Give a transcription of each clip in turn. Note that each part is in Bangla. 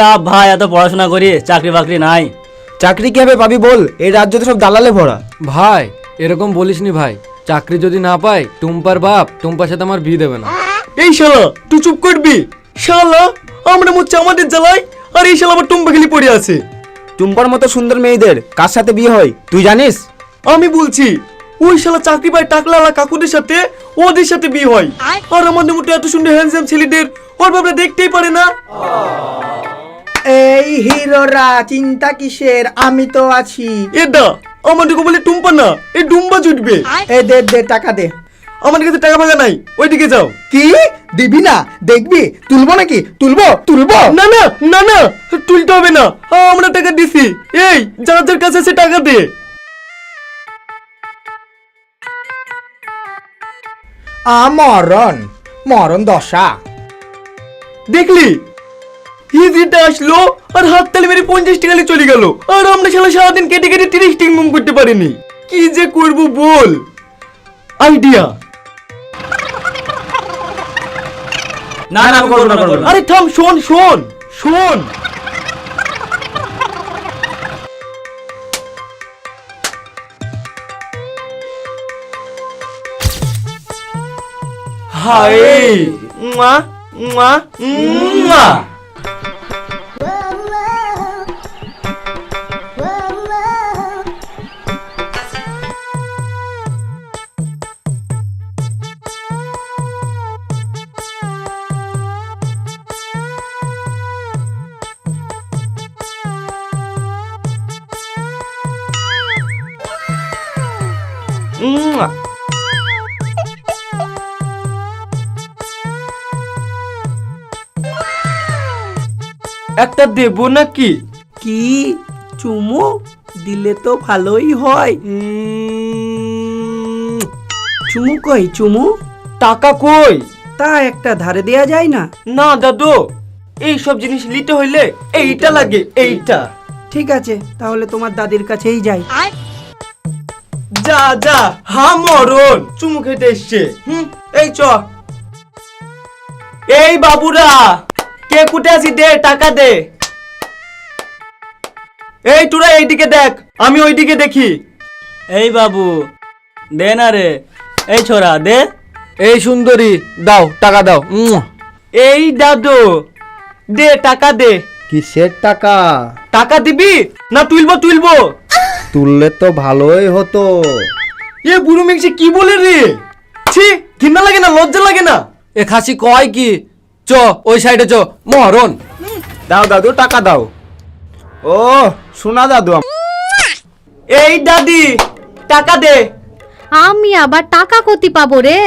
লাভ ভাই এত পড়াশোনা করি চাকরি বাকরি নাই। চাকরি কীভাবে পাবি বল? এই রাজ্য তো সব দালালে ভরা। ভাই এরকম বলিসনি ভাই। চাকরি যদি না পাই টুম্পার বাপ টুম্পার সাথে আমার বিয়ে দেবে না। এই শালা তুই চুপ করবি? শালা আমরা মরছি আমাদের জ্বালাই আর এই শালা আবার টুম্বা খেলি পড়ে আছে। টুম্পার মতো সুন্দর মেয়েদের কার সাথে বিয়ে হয়? তুই জানিস? আমি বলছি ওই শালা চাকরি পায় টাকলালা কাকুদের সাথে ওদের সাথে বিয়ে হয়। আর আমাদের মতো এত সুন্দর হ্যান্ডসাম ছেলেদের ওর বাবা দেখতেই পারে না। এই হিরোরা চিন্তা কিসের? আমি তো আছি। এদা আমাদেরকে বলে টুম্পা না এই ডুম্বা জুটবে। এ দে দে টাকা দে। আমাদের কাছে টাকা ফাঁকা নাই ওইদিকে যাও। কি? দিবি না? দেখবি? তুলবো নাকি? তুলবো? তুলবো? না না না না তুলতে হবে না। আমরা টাকা দিছি। এই যার যার কাছে আছে টাকা দে। আ মরণ। মরণ দশা। দেখলি? হিজড়িটা আসলো? আর হাত তালি মেরে পঞ্চাশ টাকা চলে গেল। আর আমরা শালা সারাদিন কেটে কেটে তিরিশ টাকা মুম করতে পারিনি। কি যে করব বল? আইডিয়া না না করব না করব আরে থাম শোন শোন শোন। হাই। মা মা মা। একটা দেবো নাকি? কি? চুমু? দিলে তো ভালোই হয়। চুমু কই চুমু? টাকা কই? তা একটা ধারে দেয়া যায় না। না দাদু। এই সব জিনিস নিতে হইলে এইটা লাগে এইটা। ঠিক আছে তাহলে তোমার দাদির কাছেই যাই। যা যা হা মরণ। চুমু খেতে এসছে। হুম এই চ। এই বাবুরা কে কুটে আছি দে টাকা দে। এই তোরা এইদিকে দেখ আমি ওইদিকে দেখি। এই বাবু দে না রে। এই ছোরা দে। এই সুন্দরী দাও টাকা দাও উম। এই দাদু দে টাকা দে। কিসের টাকা? টাকা দিবি? না তুলবো তুলবো। তুললে তো ভালোই হতো। এ বুড়ো মিংসে কি বলে রে? ছি ঘৃণা লাগে না লজ্জা লাগে না? এ খাসি কয় কি? চ ওই সাইডে চ মহরণ। দাও দাদু টাকা দাও। ও শোনা দাদু এই দাদি টাকা দে। আমি আবার টাকা কতি পাবো রে?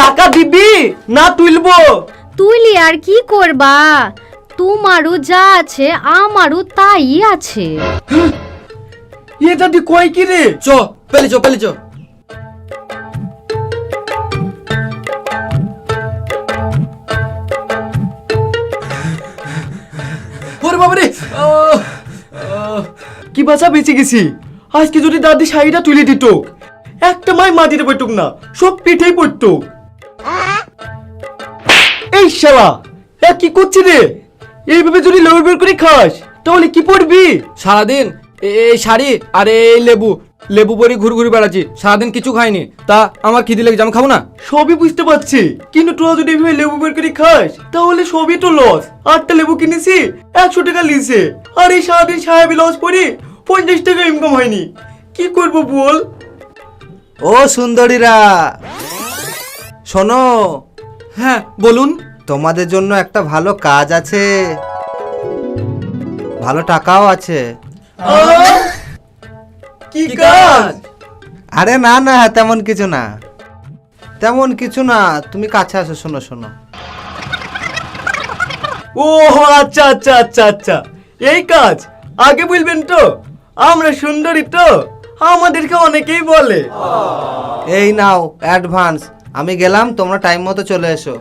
টাকা দিবি না তুলবো? তুইলি আর কি করবা? তোমারও যা আছে আমারও তাই আছে। এ দাদি কয় কি রে চ পেলে চ পেলে চ ওরে বাবারে! কি বাঁচা বেঁচে গেছি আজকে যদি দাদি শাড়িটা তুলে দিত একটা মাই মাটিতে পড়তুক না সব পিঠেই পড়তো এই শালা এ কি করছি রে এইভাবে যদি লেবু বের করে খাস তাহলে কি পড়বি সারাদিন এই শাড়ি আর এই লেবু লেবু পরি ঘুরে ঘুরে বেড়াচ্ছি সারাদিন কিছু খাইনি। তা আমার খিদি লেগেছে আমি খাব না? সবই বুঝতে পারছি কিন্তু তোরা যদি এভাবে লেবু বের করে খাস তাহলে সবই তো লস আটটা লেবু কিনেছি একশো টাকা লিছে আর এই সারাদিন সাহেবি লস পড়ি পঞ্চাশ টাকা ইনকাম হয়নি। কি করব বল? ও সুন্দরীরা! শোনো হ্যাঁ বলুন। তোমাদের জন্য একটা ভালো কাজ আছে। ভালো টাকাও আছে। কি কাজ? আরে না না তেমন কিছু না। তেমন কিছু না তুমি কাছে আসো শোনো শোনো। ও আচ্ছা আচ্ছা আচ্ছা আচ্ছা। এই কাজ আগে বলবেন তো? আমরা সুন্দরী তো? আমাদেরকে অনেকেই বলে। এই নাও অ্যাডভান্স আমি গেলাম তোমরা টাইম মতো চলে এসো।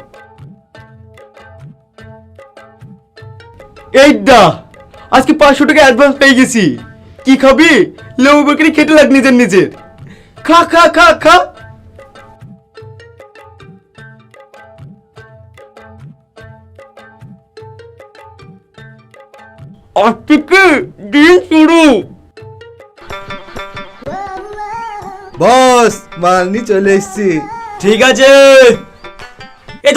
এই দা আজকে পাঁচশো টাকা অ্যাডভান্স পেয়ে গেছি কি খাবি লেবু বেকারি খেতে লাগ নিজের নিজের খা খা খা খা আজ থেকে দিন বস মাল নিয়ে চলে এসছি ঠিক আছে এ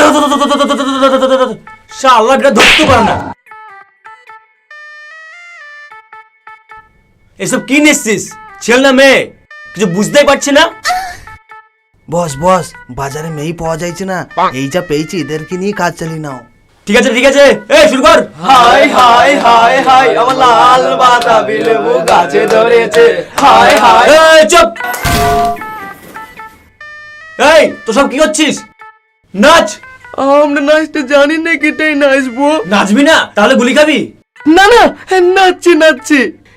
শালা ধরতে পারে না এসব কি নিচ্ছিস? ছেলে না মেয়ে? কিছু বুঝতেই পারছি না? বস বস বাজারে মেয়েই পাওয়া যাইছে না। এই যা পেয়েছি এদেরকে নিয়ে কাজ চালিয়ে নাও। ঠিক আছে ঠিক আছে। এই শুরু কর। হাই হাই হাই হাই আমার লাল বাতাবি লেবু গাছে ধরেছে। Hi hi. এই চুপ! এই তো সব কি করছিস? নাচ। আমরা নাচতে জানি না কেটাই নাচবো। নাচবি না? তাহলে গুলি খাবি? না না নাচছি নাচছি।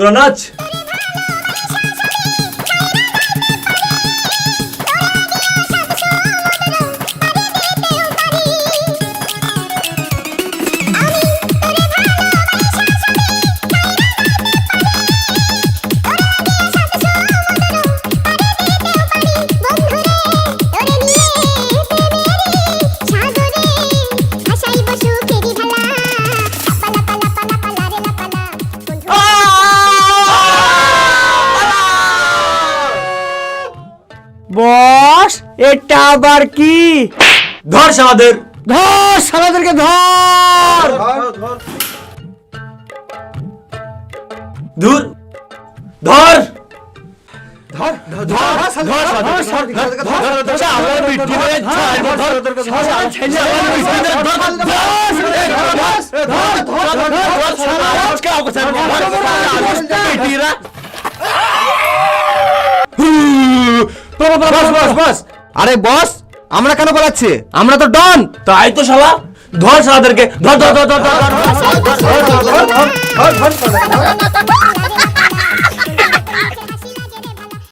তোরা নাচ। বস এটা আবার কি ধর শালাদের ধর সারাদেরকে ধর দূর ধর বস বস বস আরে বস আমরা কেন পালাচ্ছি আমরা তো ডন তাই তো শালা ধর শালাদেরকে ধর ধর ধর ধর ধর ধর ধর